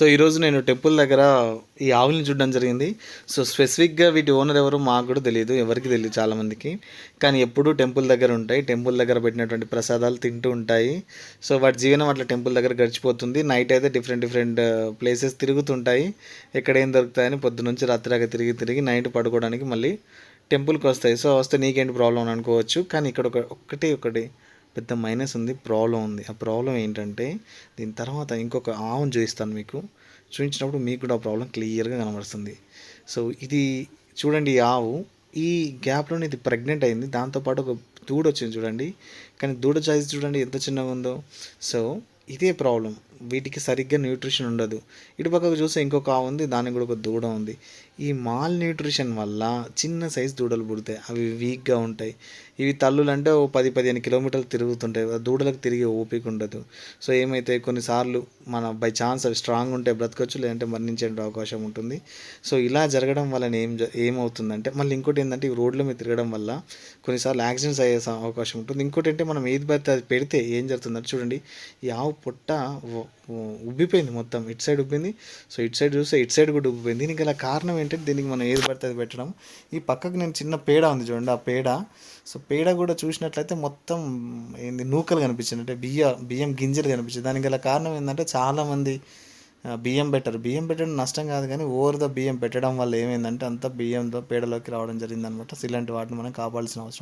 So ఈరోజు నేను temple దగ్గర ఈ ఆవుల్ని చూడడం జరిగింది. సో స్పెసిఫిక్గా వీటి ఓనర్ ఎవరు మాకు కూడా తెలియదు ఎవరికి తెలియదు చాలామందికి కానీ ఎప్పుడూ టెంపుల్ దగ్గర ఉంటాయి టెంపుల్ దగ్గర పెట్టినటువంటి ప్రసాదాలు తింటూ ఉంటాయి. సో వాటి జీవనం అట్లా టెంపుల్ దగ్గర గడిచిపోతుంది. నైట్ అయితే డిఫరెంట్ డిఫరెంట్ ప్లేసెస్ తిరుగుతుంటాయి. ఎక్కడ ఏం దొరుకుతాయని పొద్దునుంచి నుంచి రాత్రి తిరిగి తిరిగి నైట్ పడుకోవడానికి మళ్ళీ టెంపుల్కి వస్తాయి. సో వస్తే నీకేంటి ప్రాబ్లం అని అనుకోవచ్చు. కానీ ఇక్కడ ఒక ఒకటి ఒకటి పెద్ద మైనస్ ఉంది ప్రాబ్లం ఉంది. ఆ ప్రాబ్లం ఏంటంటే దీని తర్వాత ఇంకొక ఆవును చూపిస్తాను మీకు. చూపించినప్పుడు మీకు కూడా ఆ ప్రాబ్లం క్లియర్గా కనబడుతుంది. సో ఇది చూడండి ఈ ఆవు. ఈ గ్యాప్లోనే ఇది ప్రెగ్నెంట్ అయింది. దాంతోపాటు ఒక దూడ వచ్చింది చూడండి. కానీ దూడ సైజ్ చూడండి ఎంత చిన్నగా ఉందో. సో ఇదే ప్రాబ్లం వీటికి సరిగ్గా న్యూట్రిషన్ ఉండదు. ఇటు పక్కకు చూస్తే ఇంకొక ఆవు ఉంది దానికి కూడా ఒక దూడ ఉంది. ఈ మాల్ న్యూట్రిషన్ వల్ల చిన్న సైజు దూడలు పుడతాయి. అవి వీక్గా ఉంటాయి. ఇవి తల్లులు అంటే ఓ పది పదిహేను కిలోమీటర్లు తిరుగుతుంటాయి. దూడలకు తిరిగే ఓపిక ఉండదు. సో ఏమైతే కొన్నిసార్లు మన బై ఛాన్స్ అవి స్ట్రాంగ్ ఉంటే బ్రతకొచ్చు లేదంటే మరణించే అవకాశం ఉంటుంది. సో ఇలా జరగడం వలన ఏం జ- ఏమవుతుందంటే మళ్ళీ ఇంకోటి ఏంటంటే ఈ రోడ్ల మీద తిరగడం వల్ల కొన్నిసార్లు యాక్సిడెంట్స్ అయ్యే అవకాశం ఉంటుంది. ఇంకోటి అంటే మనం ఏది పడితే అది పెడితే ఏం జరుగుతుందంటే చూడండి ఈ ఆవు పొట్ట ఉబ్బిపోయింది మొత్తం. ఇటు సైడ్ ఉబ్బింది. సో ఇటు సైడ్ చూస్తే ఇటు సైడ్ కూడా ఉబ్బిపోయింది దీనికి గల కారణం ఏంటంటే దీనికి మనం ఏది పడితే అది పెట్టడం ఈ పక్కకు నేను చిన్న పేడ ఉంది చూడండి ఆ పేడ. సో పేడ కూడా చూసినట్లయితే మొత్తం ఏంది నూకలు కనిపించింది. అంటే బియ్య బియ్యం గింజలు కనిపించింది. దానికి గల కారణం ఏంటంటే చాలామంది బియ్యం పెట్టరు. బియ్యం పెట్టడం నష్టం కాదు కానీ ఓవర్ ద బియ్యం పెట్టడం వల్ల ఏమైందంటే అంతా బియ్యంతో పేడలోకి రావడం జరిగిందనమాట. సో ఇలాంటి వాటిని మనం కాపాడాల్సిన అవసరం